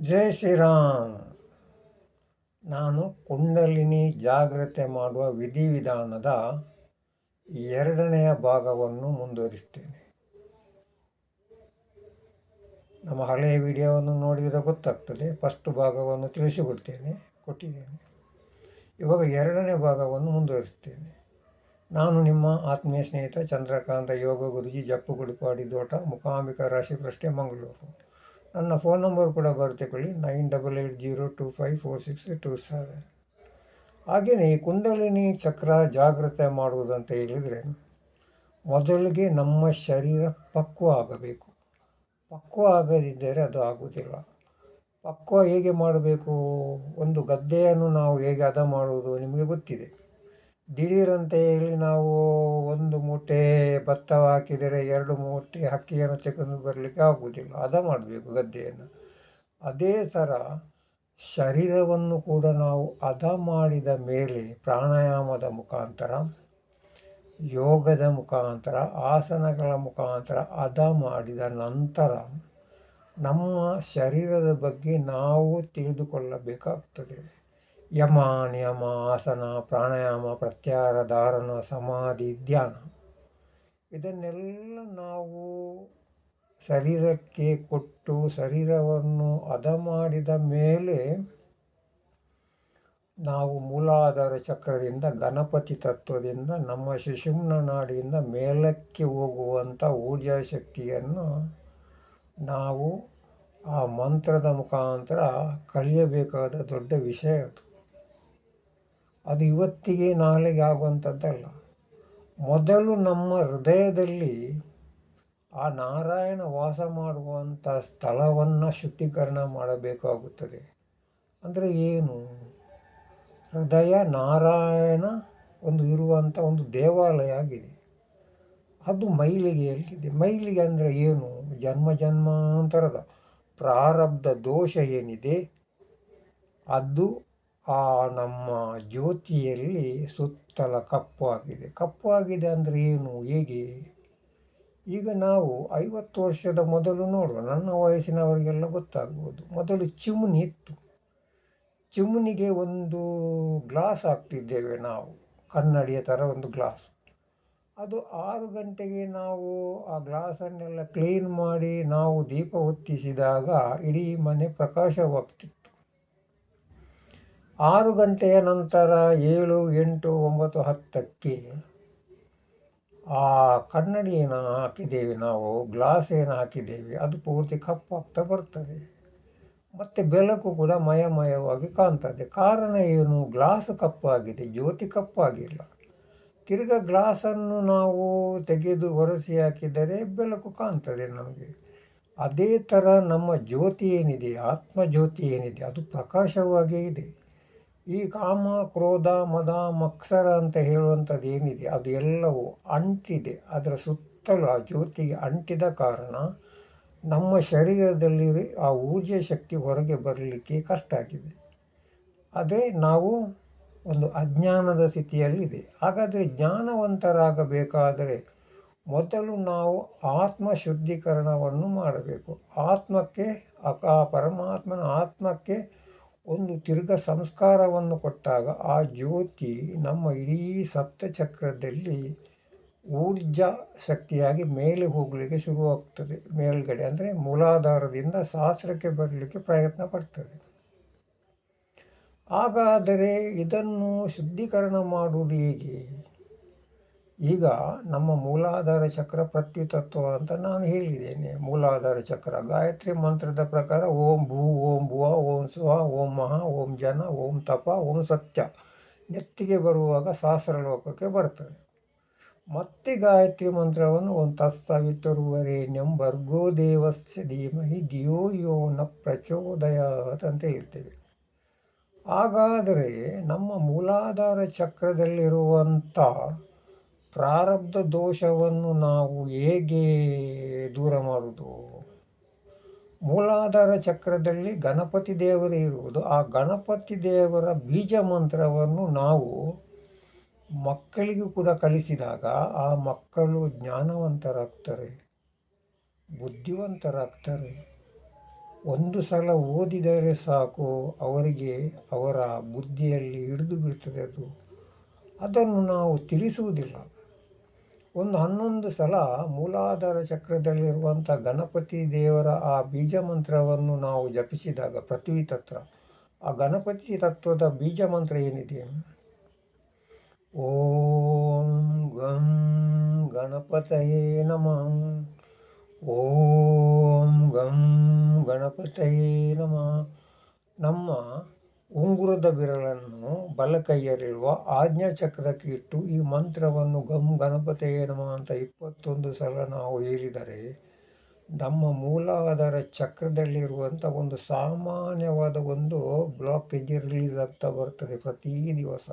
ಜೈ ಶ್ರೀರಾಮ್. ನಾನು ಕುಂಡಲಿನಿ ಜಾಗ್ರತೆ ಮಾಡುವ ವಿಧಿವಿಧಾನದ ಎರಡನೆಯ ಭಾಗವನ್ನು ಮುಂದುವರಿಸ್ತೇನೆ. ನಮ್ಮ ಹಳೆಯ ವಿಡಿಯೋವನ್ನು ನೋಡಿದರೆ ಗೊತ್ತಾಗ್ತದೆ. ಫಸ್ಟ್ ಭಾಗವನ್ನು ತಿಳಿಸಿಕೊಡ್ತೇನೆ, ಕೊಟ್ಟಿದ್ದೇನೆ. ಇವಾಗ ಎರಡನೇ ಭಾಗವನ್ನು ಮುಂದುವರಿಸ್ತೇನೆ. ನಾನು ನಿಮ್ಮ ಆತ್ಮೀಯ ಸ್ನೇಹಿತ ಚಂದ್ರಕಾಂತ ಯೋಗ ಗುರುಜಿ ಜಪ್ಪು ಗುಡಿಪಾಡಿ ದೋಟ ಮುಖಾಂಬಿಕ ರಾಶಿ ಪ್ರಶ್ನೆ ಮಂಗಳೂರು. ನನ್ನ ಫೋನ್ ನಂಬರ್ ಕೂಡ ಬರೆದುಕೊಳ್ಳಿ nine double eight zero two five four six two seven. ಹಾಗೆಯೇ ಈ ಕುಂಡಲಿನಿ ಚಕ್ರ ಜಾಗ್ರತೆ ಮಾಡುವುದಂತ ಹೇಳಿದರೆ, ಮೊದಲಿಗೆ ನಮ್ಮ ಶರೀರ ಪಕ್ವ ಆಗಬೇಕು. ಪಕ್ವ ಆಗದಿದ್ದರೆ ಅದು ಆಗುವುದಿಲ್ಲ. ಪಕ್ವ ಹೇಗೆ ಮಾಡಬೇಕು? ಒಂದು ಗದ್ದೆಯನ್ನು ನಾವು ಹೇಗೆ ಹದ ಮಾಡುವುದು ನಿಮಗೆ ಗೊತ್ತಿದೆ. ದಿಢೀರಂತ ಹೇಳಿ ನಾವು ಒಂದು ಮೂಟೆ ಭತ್ತ ಹಾಕಿದರೆ ಎರಡು ಮೂಟೆ ಹಕ್ಕಿಯನ್ನು ತೆಗೆದು ಬರಲಿಕ್ಕೆ ಆಗುವುದಿಲ್ಲ. ಹದ ಮಾಡಬೇಕು ಗದ್ದೆಯನ್ನು. ಅದೇ ಥರ ಶರೀರವನ್ನು ಕೂಡ ನಾವು ಹದ ಮಾಡಿದ ಮೇಲೆ ಪ್ರಾಣಾಯಾಮದ ಮುಖಾಂತರ, ಯೋಗದ ಮುಖಾಂತರ, ಆಸನಗಳ ಮುಖಾಂತರ ಹದ ಮಾಡಿದ ನಂತರ ನಮ್ಮ ಶರೀರದ ಬಗ್ಗೆ ನಾವು ತಿಳಿದುಕೊಳ್ಳಬೇಕಾಗ್ತದೆ. ಯಮ ನಿಯಮ ಆಸನ ಪ್ರಾಣಾಯಾಮ ಪ್ರತ್ಯಾರ ಧಾರಣ ಸಮಾಧಿ ಧ್ಯಾನ. ಇದನ್ನೆಲ್ಲ ನಾವು ಶರೀರಕ್ಕೆ ಕೊಟ್ಟು ಶರೀರವನ್ನು ಹದ ಮಾಡಿದ ಮೇಲೆ ನಾವು ಮೂಲಾಧಾರ ಚಕ್ರದಿಂದ, ಗಣಪತಿ ತತ್ವದಿಂದ, ನಮ್ಮ ಶಿಶುಮ್ನ ನಾಡಿಯಿಂದ ಮೇಲಕ್ಕೆ ಹೋಗುವಂಥ ಊರ್ಜಾ ಶಕ್ತಿಯನ್ನು ನಾವು ಆ ಮಂತ್ರದ ಮುಖಾಂತರ ಕಲಿಯಬೇಕಾದ ದೊಡ್ಡ ವಿಷಯ ಅದು. ಅದು ಇವತ್ತಿಗೆ ನಾಳೆಗೆ ಆಗುವಂಥದ್ದಲ್ಲ. ಮೊದಲು ನಮ್ಮ ಹೃದಯದಲ್ಲಿ ಆ ನಾರಾಯಣ ವಾಸ ಮಾಡುವಂಥ ಸ್ಥಳವನ್ನು ಶುದ್ಧೀಕರಣ ಮಾಡಬೇಕಾಗುತ್ತದೆ. ಅಂದರೆ ಏನು? ಹೃದಯ ನಾರಾಯಣ ಒಂದು ಇರುವಂಥ ಒಂದು ದೇವಾಲಯ ಆಗಿದೆ. ಅದು ಮೈಲಿಗೆಯಲ್ಲಿದೆ ಮೈಲಿಗೆ ಅಂದರೆ ಏನು? ಜನ್ಮ ಜನ್ಮಾಂತರದ ಪ್ರಾರಬ್ಧ ದೋಷ ಏನಿದೆ? ಅದು ಆ ನಮ್ಮ ಜ್ಯೋತಿಯಲ್ಲಿ ಸುತ್ತಲ ಕಪ್ಪು ಆಗಿದೆ. ಕಪ್ಪು ಆಗಿದೆ ಅಂದರೆ ಏನು? ಹೇಗೆ? ಈಗ ನಾವು ಐವತ್ತು ವರ್ಷದ ಮೊದಲು ನೋಡುವ, ನನ್ನ ವಯಸ್ಸಿನವರಿಗೆಲ್ಲ ಗೊತ್ತಾಗ್ಬೋದು. ಮೊದಲು ಚಿಮ್ನಿ ಇತ್ತು. ಚಿಮುನಿಗೆ ಒಂದು ಗ್ಲಾಸ್ ಹಾಕ್ತಿದ್ದೇವೆ ನಾವು. ಕನ್ನಡಿಯ ಥರ ಒಂದು ಗ್ಲಾಸ್. ಅದು ಆರು ಗಂಟೆಗೆ ನಾವು ಆ ಗ್ಲಾಸನ್ನೆಲ್ಲ ಕ್ಲೀನ್ ಮಾಡಿ ನಾವು ದೀಪ ಹೊತ್ತಿಸಿದಾಗ ಇಡೀ ಮನೆ ಪ್ರಕಾಶವಾಗ್ತಿತ್ತು. ಆರು ಗಂಟೆಯ ನಂತರ ಏಳು, ಎಂಟು, ಒಂಬತ್ತು, ಹತ್ತಕ್ಕೆ ಆ ಕನ್ನಡಿ ಏನು ಹಾಕಿದ್ದೇವೆ ನಾವು ಗ್ಲಾಸ್ ಏನು ಹಾಕಿದ್ದೇವೆ. ಅದು ಪೂರ್ತಿ ಕಪ್ಪಾಗ್ತಾ ಬರ್ತದೆ. ಮತ್ತು ಬೆಳಕು ಕೂಡ ಮಯಮಯವಾಗಿ ಕಾಣ್ತದೆ. ಕಾರಣ ಏನು? ಗ್ಲಾಸ್ ಕಪ್ಪಾಗಿದೆ, ಜ್ಯೋತಿ ಕಪ್ಪಾಗಿಲ್ಲ. ತಿರ್ಗ ಗ್ಲಾಸನ್ನು ನಾವು ತೆಗೆದು ಒರೆಸಿ ಹಾಕಿದರೆ ಬೆಳಕು ಕಾಣ್ತದೆ ನಮಗೆ. ಅದೇ ಥರ ನಮ್ಮ ಜ್ಯೋತಿ ಏನಿದೆ? ಆತ್ಮ ಜ್ಯೋತಿ ಏನಿದೆ? ಅದು ಪ್ರಕಾಶವಾಗೇ ಇದೆ. ಈ ಕಾಮ, ಕ್ರೋಧ, ಮದ ಮತ್ಸರ ಅಂತ ಹೇಳುವಂಥದ್ದು ಏನಿದೆ, ಅದು ಎಲ್ಲವೂ ಅಂಟಿದೆ. ಅದರ ಸುತ್ತಲೂ ಆ ಜ್ಯೋತಿಗೆ ಅಂಟಿದ ಕಾರಣ ನಮ್ಮ ಶರೀರದಲ್ಲಿ ಆ ಊರ್ಜೆ ಶಕ್ತಿ ಹೊರಗೆ ಬರಲಿಕ್ಕೆ ಕಷ್ಟ ಆಗಿದೆ. ಅದೇ ನಾವು ಒಂದು ಅಜ್ಞಾನದ ಸ್ಥಿತಿಯಲ್ಲಿದೆ. ಹಾಗಾದರೆ ಜ್ಞಾನವಂತರಾಗಬೇಕಾದರೆ ಮೊದಲು ನಾವು ಆತ್ಮ ಶುದ್ಧೀಕರಣವನ್ನು ಮಾಡಬೇಕು. ಆತ್ಮಕ್ಕೆ, ಆ ಪರಮಾತ್ಮನ ಆತ್ಮಕ್ಕೆ ಒಂದು ತಿರ್ಗ ಸಂಸ್ಕಾರವನ್ನು ಕೊಟ್ಟಾಗ ಆ ಜ್ಯೋತಿ ನಮ್ಮ ಇಡೀ ಸಪ್ತಚಕ್ರದಲ್ಲಿ ಊರ್ಜಾ ಶಕ್ತಿಯಾಗಿ ಮೇಲೆ ಹೋಗಲಿಕ್ಕೆ ಶುರುವಾಗ್ತದೆ. ಮೇಲ್ಗಡೆ ಅಂದರೆ ಮೂಲಾಧಾರದಿಂದ ಶಾಸ್ತ್ರಕ್ಕೆ ಬರಲಿಕ್ಕೆ ಪ್ರಯತ್ನ ಪಡ್ತದೆ. ಹಾಗಾದರೆ ಇದನ್ನು ಶುದ್ಧೀಕರಣ ಮಾಡುವುದು ಹೇಗೆ? ಈಗ ನಮ್ಮ ಮೂಲಾಧಾರ ಚಕ್ರ ಪ್ರತ್ಯುತತ್ವ ಅಂತ ನಾನು ಹೇಳಿದ್ದೇನೆ. ಮೂಲಾಧಾರ ಚಕ್ರ ಗಾಯತ್ರಿ ಮಂತ್ರದ ಪ್ರಕಾರ ಓಂ ಭೂ, ಓಂ ಭುವ, ಓಂ ಸುಹ ಓಂ ಮಹಾ, ಓಂ ಜನ, ಓಂ ತಪ, ಓಂ ಸತ್ಯ ನೆತ್ತಿಗೆ ಬರುವಾಗ ಸಹಸ್ರಲೋಕಕ್ಕೆ ಬರ್ತದೆ. ಮತ್ತೆ ಗಾಯತ್ರಿ ಮಂತ್ರವನ್ನು ಓಂ ತತ್ಸವಿತರುವರೇಣ್ಯಂ ಭರ್ಗೋ ದೇವಸ್ಯ ಧೀಮಹಿ ಧಿಯೋ ಯೋ ನ ಪ್ರಚೋದಯಾತ್ ಅಂತ ಹೇಳ್ತೇವೆ ಹಾಗಾದರೆ ನಮ್ಮ ಮೂಲಾಧಾರ ಚಕ್ರದಲ್ಲಿರುವಂಥ ಪ್ರಾರಬ್ಧ ದೋಷವನ್ನು ನಾವು ಹೇಗೆ ದೂರ ಮಾಡುವುದು? ಮೂಲಾಧಾರ ಚಕ್ರದಲ್ಲಿ ಗಣಪತಿ ದೇವರು ಇರುವುದು. ಆ ಗಣಪತಿ ದೇವರ ಬೀಜ ಮಂತ್ರವನ್ನು ನಾವು ಮಕ್ಕಳಿಗೂ ಕೂಡ ಕಲಿಸಿದಾಗ ಆ ಮಕ್ಕಳು ಜ್ಞಾನವಂತರಾಗ್ತಾರೆ, ಬುದ್ಧಿವಂತರಾಗ್ತಾರೆ. ಒಂದು ಸಲ ಓದಿದರೆ ಸಾಕು, ಅವರಿಗೆ ಅವರ ಬುದ್ಧಿಯಲ್ಲಿ ಹಿಡಿದು ಬಿಡ್ತದೆ ಅದು. ಅದನ್ನು ನಾವು ತಿಳಿಸುವುದಿಲ್ಲ. ಒಂದು ಹನ್ನೊಂದು ಸಲ ಮೂಲಾಧಾರ ಚಕ್ರದಲ್ಲಿರುವಂಥ ಗಣಪತಿ ದೇವರ ಆ ಬೀಜ ಮಂತ್ರವನ್ನು ನಾವು ಜಪಿಸಿದಾಗ, ಪೃಥ್ವಿ ತತ್ವ ಆ ಗಣಪತಿ ತತ್ವದ ಬೀಜ ಮಂತ್ರ ಏನಿದೆ? ಓಂ ಗಂ ಗಣಪತಯೇ ನಮಃ. ಓಂ ಗಂ ಗಣಪತಯೇ ನಮಃ. ನಮ್ಮ ಉಂಗುರದ ಬಿರಳನ್ನು ಬಲಕೈಯಲ್ಲಿರುವ ಆಜ್ಞಾ ಚಕ್ರಕ್ಕೆ ಇಟ್ಟು ಈ ಮಂತ್ರವನ್ನು ಗಮ್ ಗಣಪತಯೇ ನಮಃ ಅಂತ ಇಪ್ಪತ್ತೊಂದು ಸಲ ನಾವು ಹೇಳಿದರೆ ನಮ್ಮ ಮೂಲಾಧಾರ ಚಕ್ರದಲ್ಲಿರುವಂಥ ಒಂದು ಸಾಮಾನ್ಯವಾದ ಒಂದು ಬ್ಲಾಕೇಜ್ ರಿಲೀಸ್ ಆಗ್ತಾ ಬರ್ತದೆ ಪ್ರತಿ ದಿವಸ.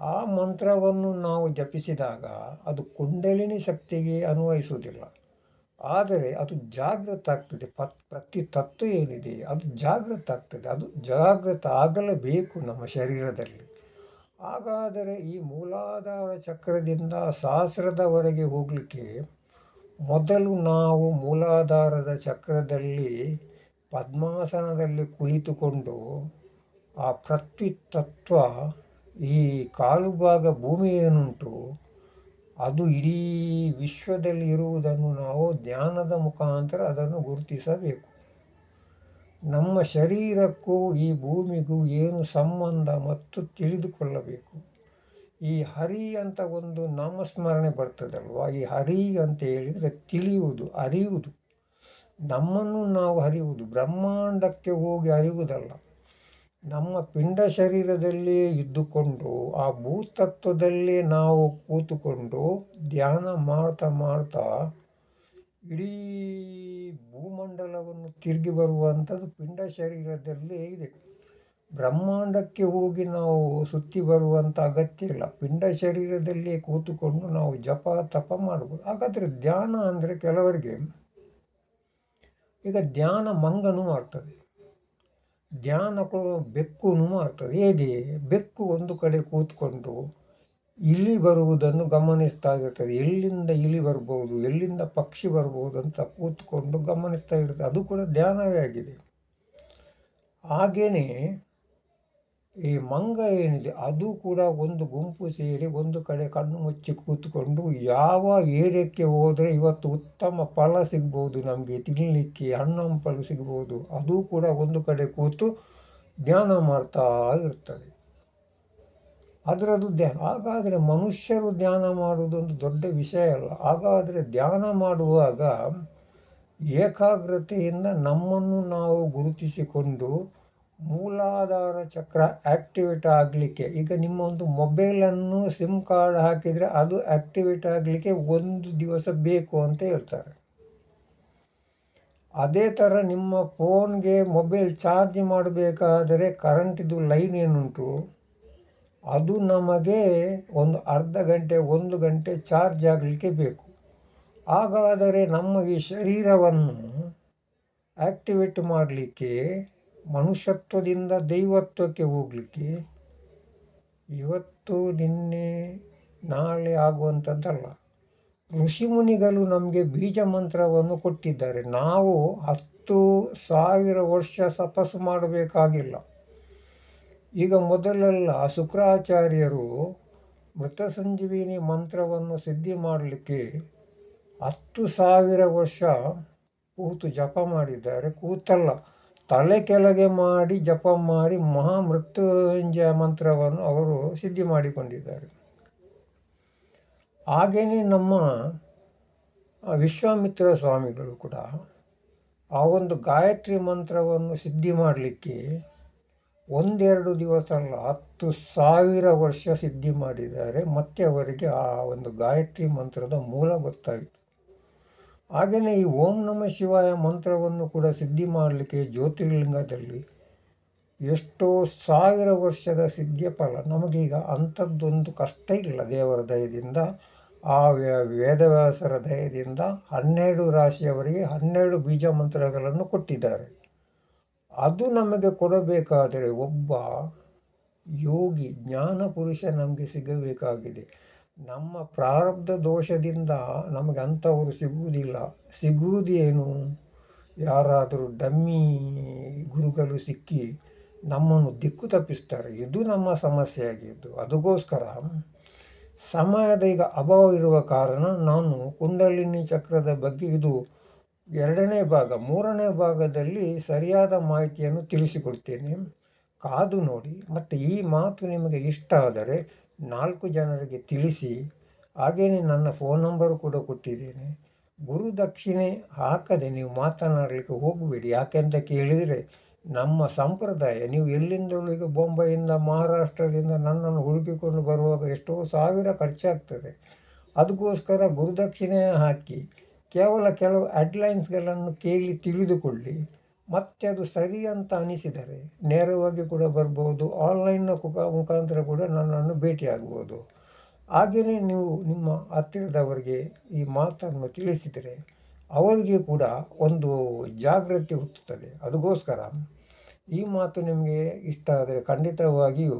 ಆ ಮಂತ್ರವನ್ನು ನಾವು ಜಪಿಸಿದಾಗ ಅದು ಕುಂಡಲಿನಿ ಶಕ್ತಿಗೆ ಅನ್ವಯಿಸುವುದಿಲ್ಲ. ಆದರೆ ಅದು ಜಾಗೃತ ಆಗ್ತದೆ. ಪತ್ ಪ್ರತಿ ತತ್ವ ಏನಿದೆ ಅದು ಜಾಗೃತ ಆಗ್ತದೆ. ಅದು ಜಾಗೃತ ಆಗಲೇಬೇಕು ನಮ್ಮ ಶರೀರದಲ್ಲಿ. ಹಾಗಾದರೆ ಈ ಮೂಲಾಧಾರ ಚಕ್ರದಿಂದ ಸಹಸ್ರದವರೆಗೆ ಹೋಗಲಿಕ್ಕೆ ಮೊದಲು ನಾವು ಮೂಲಾಧಾರದ ಚಕ್ರದಲ್ಲಿ ಪದ್ಮಾಸನದಲ್ಲಿ ಕುಳಿತುಕೊಂಡು ಆ ಪೃಥ್ವಿ ತತ್ವ ಈ ಕಾಲು ಭಾಗ ಭೂಮಿ ಏನುಂಟು ಅದು ಇಡೀ ವಿಶ್ವದಲ್ಲಿ ಇರುವುದನ್ನು ನಾವು ಧ್ಯಾನದ ಮುಖಾಂತರ ಅದನ್ನು ಗುರುತಿಸಬೇಕು. ನಮ್ಮ ಶರೀರಕ್ಕೂ ಈ ಭೂಮಿಗೂ ಏನು ಸಂಬಂಧ ಮತ್ತು ತಿಳಿದುಕೊಳ್ಳಬೇಕು. ಈ ಹರಿ ಅಂತ ಒಂದು ನಾಮಸ್ಮರಣೆ ಬರ್ತದಲ್ವ? ಈ ಹರಿ ಅಂತ ಹೇಳಿದರೆ ತಿಳಿಯುವುದು, ಅರಿಯುವುದು. ನಮ್ಮನ್ನು ನಾವು ಅರಿಯುವುದು, ಬ್ರಹ್ಮಾಂಡಕ್ಕೆ ಹೋಗಿ ಅರಿಯುವುದಲ್ಲ. ನಮ್ಮ ಪಿಂಡ ಶರೀರದಲ್ಲಿಯೇ ಇದ್ದುಕೊಂಡು, ಆ ಭೂತತ್ವದಲ್ಲಿ ನಾವು ಕೂತುಕೊಂಡು ಧ್ಯಾನ ಮಾಡ್ತಾ ಮಾಡ್ತಾ ಇಡೀ ಭೂಮಂಡಲವನ್ನು ತಿರುಗಿ ಬರುವಂಥದ್ದು ಪಿಂಡ ಶರೀರದಲ್ಲೇ ಇದೆ. ಬ್ರಹ್ಮಾಂಡಕ್ಕೆ ಹೋಗಿ ನಾವು ಸುತ್ತಿ ಬರುವಂಥ ಅಗತ್ಯ ಇಲ್ಲ. ಪಿಂಡ ಶರೀರದಲ್ಲೇ ಕೂತುಕೊಂಡು ನಾವು ಜಪ ತಪ ಮಾಡ್ಬೋದು. ಹಾಗಾದರೆ ಧ್ಯಾನ ಅಂದರೆ ಕೆಲವರಿಗೆ ಈಗ ಧ್ಯಾನ ಮಂಗನು ಮಾಡ್ತದೆ. ಧ್ಯಾನ ಬೆಕ್ಕು ಮಾಡ್ತದೆ ಹೇಗೆ ಬೆಕ್ಕು ಒಂದು ಕಡೆ ಕೂತ್ಕೊಂಡು ಇಲಿ ಬರುವುದನ್ನು ಗಮನಿಸ್ತಾ ಇರ್ತದೆ. ಎಲ್ಲಿಂದ ಇಲಿ ಬರ್ಬೋದು, ಎಲ್ಲಿಂದ ಪಕ್ಷಿ ಬರ್ಬೋದು ಅಂತ ಕೂತ್ಕೊಂಡು ಗಮನಿಸ್ತಾ ಇರ್ತದೆ. ಅದು ಕೂಡ ಧ್ಯಾನವೇ ಆಗಿದೆ. ಹಾಗೆಯೇ ಈ ಮಂಗ ಏನಿದೆ, ಅದು ಕೂಡ ಒಂದು ಗುಂಪು ಸೇರಿ ಒಂದು ಕಡೆ ಕಣ್ಣು ಮುಚ್ಚಿ ಕೂತ್ಕೊಂಡು ಯಾವ ಏರಿಯಾಕ್ಕೆ ಹೋದರೆ ಇವತ್ತು ಉತ್ತಮ ಫಲ ಸಿಗ್ಬೋದು ನಮಗೆ ತಿನ್ನಲಿಕ್ಕೆ ಹಣ್ಣಂಪಲು ಸಿಗ್ಬೋದು, ಅದು ಕೂಡ ಒಂದು ಕಡೆ ಕೂತು ಧ್ಯಾನ ಮಾಡ್ತಾ ಇರ್ತದೆ. ಅದರದ್ದು ಧ್ಯಾನ ಹಾಗಾದರೆ ಮನುಷ್ಯರು ಧ್ಯಾನ ಮಾಡುವುದೊಂದು ದೊಡ್ಡ ವಿಷಯ ಅಲ್ಲ. ಹಾಗಾದರೆ ಧ್ಯಾನ ಮಾಡುವಾಗ ಏಕಾಗ್ರತೆಯಿಂದ ನಮ್ಮನ್ನು ನಾವು ಗುರುತಿಸಿಕೊಂಡು ಮೂಲಾಧಾರ ಚಕ್ರ ಆ್ಯಕ್ಟಿವೇಟ್ ಆಗಲಿಕ್ಕೆ, ಈಗ ನಿಮ್ಮ ಒಂದು ಮೊಬೈಲನ್ನು ಸಿಮ್ ಕಾರ್ಡ್ ಹಾಕಿದರೆ ಅದು ಆಕ್ಟಿವೇಟ್ ಆಗಲಿಕ್ಕೆ ಒಂದು ದಿವಸ ಬೇಕು ಅಂತ ಹೇಳ್ತಾರೆ. ಅದೇ ಥರ ನಿಮ್ಮ ಫೋನ್ಗೆ ಮೊಬೈಲ್ ಚಾರ್ಜ್ ಮಾಡಬೇಕಾದರೆ ಕರೆಂಟಿದು ಲೈನ್ ಏನುಂಟು? ಅದು ನಮಗೆ ಒಂದು ಅರ್ಧ ಗಂಟೆ, ಒಂದು ಗಂಟೆ ಚಾರ್ಜ್ ಆಗಲಿಕ್ಕೆ ಬೇಕು. ಹಾಗಾದರೆ ನಮ್ಮ ಈ ಶರೀರವನ್ನು ಆಕ್ಟಿವೇಟ್ ಮಾಡಲಿಕ್ಕೆ ಮನುಷ್ಯತ್ವದಿಂದ ದೈವತ್ವಕ್ಕೆ ಹೋಗಲಿಕ್ಕೆ ಇವತ್ತು ನಿನ್ನೆ ನಾಳೆ ಆಗುವಂಥದ್ದಲ್ಲ. ಋಷಿಮುನಿಗಳು ನಮಗೆ ಬೀಜ ಮಂತ್ರವನ್ನು ಕೊಟ್ಟಿದ್ದಾರೆ. ನಾವು ಹತ್ತು ಸಾವಿರ ವರ್ಷ ತಪಸ್ಸು ಮಾಡಬೇಕಾಗಿಲ್ಲ. ಈಗ ಮೊದಲೆಲ್ಲ ಶುಕ್ರಾಚಾರ್ಯರು ಮೃತ ಸಂಜೀವಿನಿ ಮಂತ್ರವನ್ನು ಸಿದ್ಧಿ ಮಾಡಲಿಕ್ಕೆ ಹತ್ತು ಸಾವಿರ ವರ್ಷ ಕೂತು ಜಪ ಮಾಡಿದ್ದಾರೆ. ಕೂತಲ್ಲ ತಲೆ ಕೆಳಗೆ ಮಾಡಿ ಜಪ ಮಾಡಿ ಮಹಾಮೃತ್ಯುಂಜಯ ಮಂತ್ರವನ್ನು ಅವರು ಸಿದ್ಧಿ ಮಾಡಿಕೊಂಡಿದ್ದಾರೆ. ಹಾಗೆಯೇ ನಮ್ಮ ವಿಶ್ವಾಮಿತ್ರ ಸ್ವಾಮಿಗಳು ಕೂಡ ಆ ಒಂದು ಗಾಯತ್ರಿ ಮಂತ್ರವನ್ನು ಸಿದ್ಧಿ ಮಾಡಲಿಕ್ಕೆ ಒಂದೆರಡು ದಿವಸ ಅಲ್ಲ, ಹತ್ತು ಸಾವಿರ ವರ್ಷ ಸಿದ್ಧಿ ಮಾಡಿದ್ದಾರೆ. ಮತ್ತೆ ಅವರಿಗೆ ಆ ಒಂದು ಗಾಯತ್ರಿ ಮಂತ್ರದ ಮೂಲ ಗೊತ್ತಾಯಿತು. ಹಾಗೆಯೇ ಈ ಓಂ ನಮ ಶಿವಾಯ ಮಂತ್ರವನ್ನು ಕೂಡ ಸಿದ್ಧಿ ಮಾಡಲಿಕ್ಕೆ ಜ್ಯೋತಿರ್ಲಿಂಗದಲ್ಲಿ ಎಷ್ಟೋ ಸಾವಿರ ವರ್ಷದ ಸಿದ್ಧಿಯ ಫಲ. ನಮಗೀಗ ಅಂಥದ್ದೊಂದು ಕಷ್ಟ ಇಲ್ಲ ದೇವರ ದಯದಿಂದ. ಆ ವೇದವ್ಯಾಸರ ದಯದಿಂದ ಹನ್ನೆರಡು ರಾಶಿಯವರಿಗೆ ಹನ್ನೆರಡು ಬೀಜ ಮಂತ್ರಗಳನ್ನು ಕೊಟ್ಟಿದ್ದಾರೆ. ಅದು ನಮಗೆ ಕೊಡಬೇಕಾದರೆ ಒಬ್ಬ ಯೋಗಿ, ಜ್ಞಾನ ಪುರುಷ ನಮಗೆ ಸಿಗಬೇಕಾಗಿದೆ. ನಮ್ಮ ಪ್ರಾರಬ್ಧ ದೋಷದಿಂದ ನಮಗೆ ಅಂಥವರು ಸಿಗುವುದಿಲ್ಲ. ಸಿಗುವುದೇನು ಯಾರಾದರೂ ಡಮ್ಮಿ ಗುರುಗಳು ಸಿಕ್ಕಿ ನಮ್ಮನ್ನು ದಿಕ್ಕು ತಪ್ಪಿಸ್ತಾರೆ. ಇದು ನಮ್ಮ ಸಮಸ್ಯೆ ಆಗಿದ್ದು ಅದಕ್ಕೋಸ್ಕರ ಸಮಯದ ಈಗ ಅಭಾವ ಇರುವ ಕಾರಣ ನಾನು ಕುಂಡಲಿನಿ ಚಕ್ರದ ಬಗ್ಗೆ ಇದು ಎರಡನೇ ಭಾಗ, ಮೂರನೇ ಭಾಗದಲ್ಲಿ ಸರಿಯಾದ ಮಾಹಿತಿಯನ್ನು ತಿಳಿಸಿಕೊಡ್ತೇನೆ. ಕಾದು ನೋಡಿ. ಮತ್ತು ಈ ಮಾತು ನಿಮಗೆ ಇಷ್ಟ ಆದರೆ ನಾಲ್ಕು ಜನರಿಗೆ ತಿಳಿಸಿ ಹಾಗೆಯೇ ನನ್ನ ಫೋನ್ ನಂಬರು ಕೂಡ ಕೊಟ್ಟಿದ್ದೇನೆ. ಗುರು ದಕ್ಷಿಣೆ ಹಾಕದೆ ನೀವು ಮಾತನಾಡಲಿಕ್ಕೆ ಹೋಗಬೇಡಿ. ಯಾಕೆಂತ ಕೇಳಿದರೆ, ನಮ್ಮ ಸಂಪ್ರದಾಯ, ನೀವು ಎಲ್ಲಿಂದಲೂ ಈಗ ಬೊಂಬೈಯಿಂದ, ಮಹಾರಾಷ್ಟ್ರದಿಂದ ನನ್ನನ್ನು ಹುಡುಕಿಕೊಂಡು ಬರುವಾಗ ಎಷ್ಟೋ ಸಾವಿರ ಖರ್ಚಾಗ್ತದೆ. ಅದಕ್ಕೋಸ್ಕರ ಗುರುದಕ್ಷಿಣೆ ಹಾಕಿ, ಕೇವಲ ಕೆಲವು ಅಡ್ಲೈನ್ಸ್ಗಳನ್ನು ಕೇಳಿ ತಿಳಿದುಕೊಳ್ಳಿ. ಮತ್ತೆ ಅದು ಸರಿ ಅಂತ ಅನಿಸಿದರೆ ನೇರವಾಗಿ ಕೂಡ ಬರ್ಬೋದು ಆನ್ಲೈನ್ನ ಮುಖಾಂತರ ಕೂಡ ನನ್ನನ್ನು ಭೇಟಿಯಾಗ್ಬೋದು. ಹಾಗೆಯೇ ನೀವು ನಿಮ್ಮ ಹತ್ತಿರದವರಿಗೆ ಈ ಮಾತನ್ನು ತಿಳಿಸಿದರೆ ಅವರಿಗೆ ಕೂಡ ಒಂದು ಜಾಗೃತಿ ಹುಟ್ಟುತ್ತದೆ. ಅದಕ್ಕೋಸ್ಕರ ಈ ಮಾತು ನಿಮಗೆ ಇಷ್ಟ ಆದರೆ ಖಂಡಿತವಾಗಿಯೂ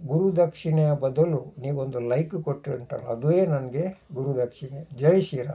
ಗುರುದಕ್ಷಿಣೆಯ ಬದಲು ನೀವೊಂದು ಲೈಕ್ ಕೊಟ್ಟರೆ ಉಂಟಲ್ಲ ಅದುವೇ ನನಗೆ ಗುರುದಕ್ಷಿಣೆ ಜೈ ಶ್ರೀರಾಮ್.